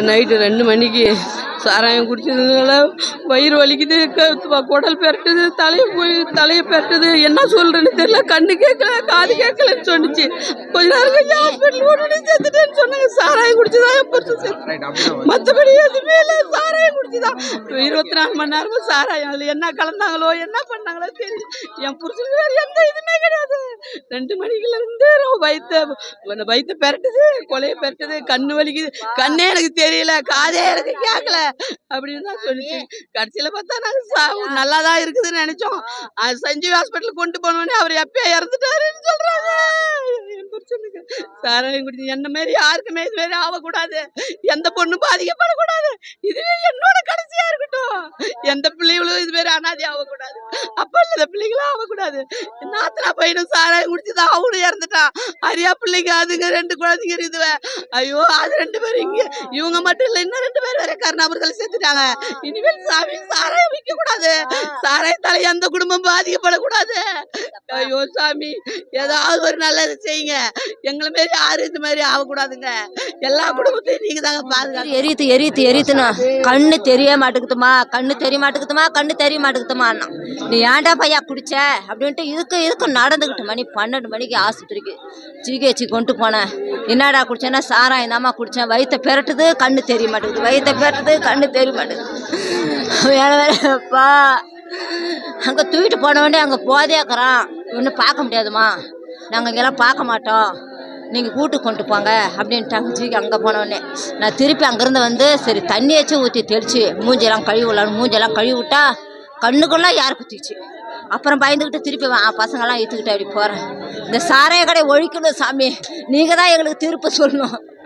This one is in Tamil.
நைட்டு ரெண்டு மணிக்கு சாராயம் குடிச்சதுனால வயிறு வலிக்குது குடல் பெரட்டுது தலையை போய் தலையை பெரட்டுது. என்ன சொல்றேன்னு தெரியல. கண்ணு கேட்கல காது கேட்கலன்னு சொன்னுச்சு. கொஞ்ச நேரம் கழிச்சு ஹாஸ்பிட்டல் உடனே சேர்த்துட்டேன்னு சொன்னாங்க. சாராயம் குடிச்சுதான் செத்து மற்றபடி எதுவுமே இல்லை. சாராயம் குடிச்சுதான். இருபத்தி நாலு மணி நேரமா சாராயம் அதில் என்ன கலந்தாங்களோ என்ன பண்ணாங்களோ தெரியல. என் புருஷனுக்கு வேறு எந்த இதுவுமே கிடையாது. ரெண்டு மணிக்குல இருந்து வயிற்ற வயிற்ற பெரட்டுது கொலையை பெரட்டுது கண்ணு வலிக்குது. கண்ணே எனக்கு தெரியல. காதே எனக்கு கேட்கல அப்படின்னு தான் சொல்லிச்சு. கடைசியில் பார்த்தா நாங்கள் சா நல்லா தான் இருக்குதுன்னு நினைச்சோம். அது சஞ்சீவ் ஹாஸ்பிட்டல் கொண்டு போனோடனே அவர் எப்பயே இறந்துட்டாருன்னு சொல்றாங்க. என் புருஷனுக்கு. சாராயம் குடிச்சு என்ன மாரி யாருக்குமே இது மாரி ஆகக்கூடாது எந்த பொண்ணும் பாதிக்கப்படக்கூடாது. இதுவே என்னோட கடைசியா இருக்கட்டும். எந்த பிள்ளைகளும் இது மாரி அனாதி ஆகக்கூடாது அப்ப இல்லாத பிள்ளைகளும் ஆகக்கூடாது நாத்தனா பையனும் சாராயம் குடிச்சுதான் அவனும் இறந்துட்டான். அரியா பிள்ளைங்க அதுங்க ரெண்டு குழந்தைங்க இருக்குதுவே ஐயோ அது ரெண்டு பேரும் இங்க இவங்க மட்டும் இல்ல இன்னும் ரெண்டு பேர் வேற கருணாபுரத்தில் சேர்த்துட்டாங்க. இனிமேல் சாமி சாராயம் விற்க கூடாது. சாராயத்தால எந்த குடும்பம் பாதிக்கப்படக்கூடாது ஐயோ சாமி. ஏதாவது ஒரு நல்லது செய்யுங்க. எங்களை மாரி யாரும் இந்த மாதிரி ஆகக்கூடாதுங்க. எல்லா குடும்பத்தையும் நீங்க தாங்க பாதுகாத்து எரியுது எரியுது எரியுதுண்ணா கண்ணு தெரிய மாட்டேங்குதுமா? கண்ணு தெரிய மாட்டேங்குதுமா? கண்ணு தெரிய மாட்டேங்குதுமா நீ ஏன்டா பையா குடிச்ச? அப்படின்ட்டு இதுக்கு இதுக்கு நடந்துக்கிட்டு மணி பன்னெண்டு மணிக்கு ஆஸ்பத்திரிக்கு ஜிஹெச்சு கொண்டு போனேன். என்னடா குடிச்சேன்னா சாராயம் தாம்மா குடித்தேன் வயிற்ற பெரட்டுது கண்ணு தெரிய மாட்டேங்குது. வயிற்ற பெரட்டுது கண்ணு தெரிய மாட்டேங்குது. வேலை வேலைப்பா அங்கே தூக்கிட்டு போன வேண்டிய அங்கே போதையாக்குறான் ஒன்றும் பார்க்க முடியாதும்மா. நாங்கள் இங்கெல்லாம் பார்க்க மாட்டோம். நீங்கள் கூட்டு கொண்டு போங்க அப்படின்ட்டாங்க தூக்கி அங்கே போனோடனே நான் திருப்பி அங்கேருந்து வந்து சரி தண்ணியாச்சும் ஊற்றி தெளித்து மூஞ்செல்லாம் கழுவி விடலான்னு மூஞ்செல்லாம் கழுவி விட்டா கண்ணுக்குள்ளே யார் குத்திச்சு அப்புறம் பயந்துக்கிட்டு திருப்பி வா பசங்கள்லாம் இழுத்துக்கிட்டு அப்படி போகிறேன் இந்த சாராய கடை ஒழிக்கணும் சாமி. நீங்கள் தான் எங்களுக்கு தீர்ப்பு சொல்லணும்.